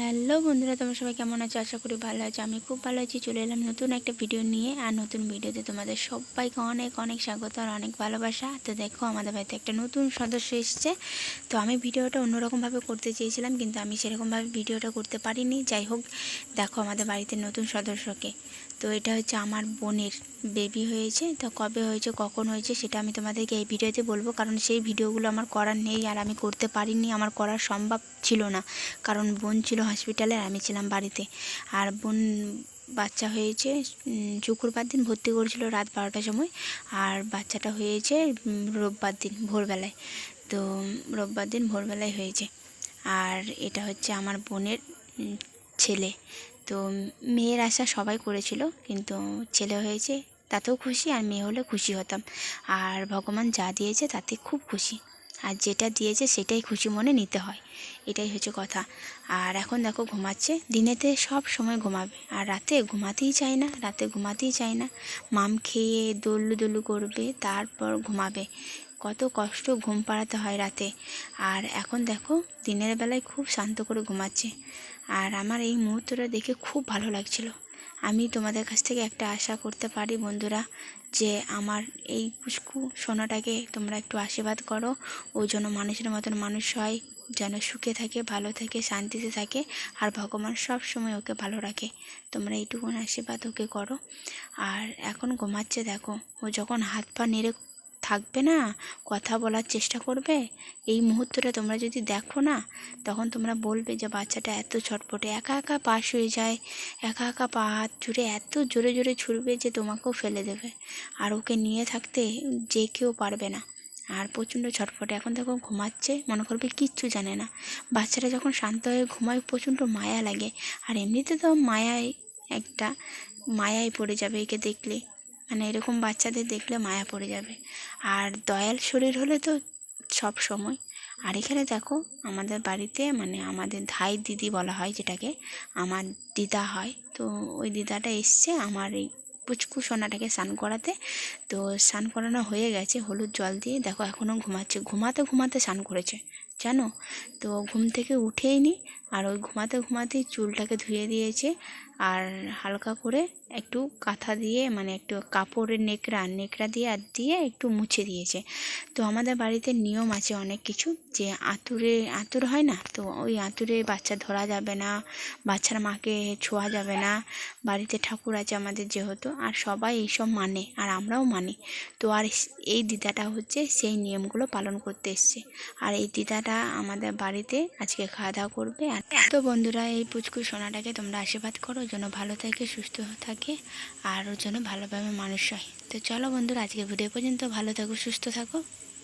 Hello বন্ধুরা, তোমরা সবাই কেমন আছো? আশা করি ভালো আছো। আমি খুব ভালো আছি। চলে এলাম নতুন একটা ভিডিও নিয়ে আর নতুন ভিডিওতে তোমাদের সবাইকে অনেক অনেক স্বাগত আর অনেক ভালোবাসা। তো দেখো, আমাদের বাড়িতে একটা নতুন সদস্য এসছে। তো আমি ভিডিওটা অন্যরকমভাবে করতে চেয়েছিলাম, কিন্তু আমি সেরকমভাবে ভিডিওটা করতে পারিনি। যাই হোক, দেখো আমাদের বাড়িতে নতুন সদস্যকে। তো এটা হচ্ছে আমার বোনের বেবি হয়েছে। তো কবে হয়েছে, কখন হয়েছে, সেটা আমি তোমাদেরকে এই ভিডিওতে বলব। কারণ সেই ভিডিওগুলো আমার করার নেই আর আমি করতে পারিনি। আমার করা সম্ভব ছিল না। কারণ বোন ছিল হসপিটালে আর আমি ছিলাম বাড়িতে। আর বোন বাচ্চা হয়েছে শুক্রবার দিন ভর্তি করেছিল রাত বারোটার সময়। আর বাচ্চাটা হয়েছে রোববার দিন ভোরবেলায়। তো, রোববার দিন ভোরবেলায় হয়েছে। আর এটা হচ্ছে আমার বোনের ছেলে। তো, মেয়ের আশা সবাই করেছিল, কিন্তু ছেলে হয়েছে, তাতেও খুশি আর মেয়ে হলে খুশি হতাম। আর ভগবান যা দিয়েছে তাতে খুব খুশি। আর যেটা দিয়েছে সেটাই খুশি মনে নিতে হয়। এটাই হচ্ছে কথা। আর এখন দেখো ঘুমাচ্ছে। দিনেতে সব সময় ঘুমাবে। আর রাতে ঘুমাতেই চায় না, রাতে ঘুমাতেই চায় না। মাম খেয়ে দোল্লু দোল্লু করবে, তারপর ঘুমাবে। কত কষ্ট ঘুম পাড়াতে হয় রাতে। আর এখন দেখো দিনের বেলায় খুব শান্ত করে ঘুমাচ্ছে। আর আমার এই মুহূর্তটা দেখে খুব ভালো লাগছিল। আমি তোমাদের কাছ থেকে একটা আশা করতে পারি বন্ধুরা, যে আমার এই পুষ্কু সোনাটাকে তোমরা একটু আশীর্বাদ করো। ও যেন মানুষের মতন মানুষ হয়, যেন সুখে থাকে, ভালো থাকে, শান্তিতে থাকে, আর ভগবান সব সময় ওকে ভালো রাখে। তোমরা এইটুকুন আশীর্বাদ ওকে করো। আর এখন ঘুমাচ্ছে দেখো, ও যখন হাত পা নেড়ে থাকবে না, কথা বলার চেষ্টা করবে। এই মুহূর্তটা তোমরা যদি দেখো না, তখন তোমরা বলবে যে, বাচ্চাটা এত ছটপটে, একা একা পাশ হয়ে যায়, একা একা পা হাত জুড়ে এত জোরে জোরে ছুটবে যে, তোমাকেও ফেলে দেবে। আর ওকে নিয়ে থাকতে যে কেউ পারবে না। আর প্রচণ্ড ছটফটে এখন দেখো ঘুমাচ্ছে, মনে করবে কিচ্ছু জানে না। বাচ্চারা যখন শান্ত হয়ে ঘুমায়, প্রচণ্ড মায়া লাগে। আর এমনিতে তো মায়ায় একটা, মায়ায় পড়ে যাবে একে দেখলে। মানে এরকম বাচ্চাদের দেখলে মায়া পড়ে যাবে। আর দয়াল শরীর হলে তো সব সময়। আর এখানে দেখো, আমাদের বাড়িতে মানে আমাদের ধাই দিদি বলা হয় যেটাকে, আমার দিদা হয়। তো ওই দিদাটা এসছে আমার এই পুচকু সোনাটাকে স্নান করাতে। তো স্নান করানো হয়ে গেছে, হলুদ জল দিয়ে। দেখো এখনও ঘুমাচ্ছে, ঘুমাতে ঘুমাতে স্নান করেছে, জানো? তো ঘুম থেকে উঠেই নি আর ওই ঘুমাতে ঘুমাতেই চুলটাকে ধুয়ে দিয়েছে আর হালকা করে একটু কাঁথা দিয়ে মানে একটু কাপড়ের নেকড়া নেকড়া দিয়ে আর দিয়ে একটু মুছে দিয়েছে। তো আমাদের বাড়িতে নিয়ম আছে অনেক কিছু যে আঁতুরে আঁতুর হয় না? তো ওই আঁতুরে বাচ্চা ধরা যাবে না, বাচ্চার মাকে ছোঁয়া যাবে না। বাড়িতে ঠাকুর আছে আমাদের যেহেতু, আর সবাই এইসব মানে আর আমরাও মানি। তো আর এই দিদাটা হচ্ছে সেই নিয়মগুলো পালন করতে এসছে। আর এই দিদাটা আমাদের বাড়িতে আজকে খাওয়া দাওয়া করবে তো বন্ধুরা, এই পুচকু সোনাটাকে তোমরা আশীর্বাদ করো, যেন ভালো থাকে, সুস্থ থাকে, আর ওর জন্য ভালোভাবে মানুষ হয়। তো চলো বন্ধুরা আজকে ভিডিও পর্যন্ত ভালো থাকো, সুস্থ থাকো।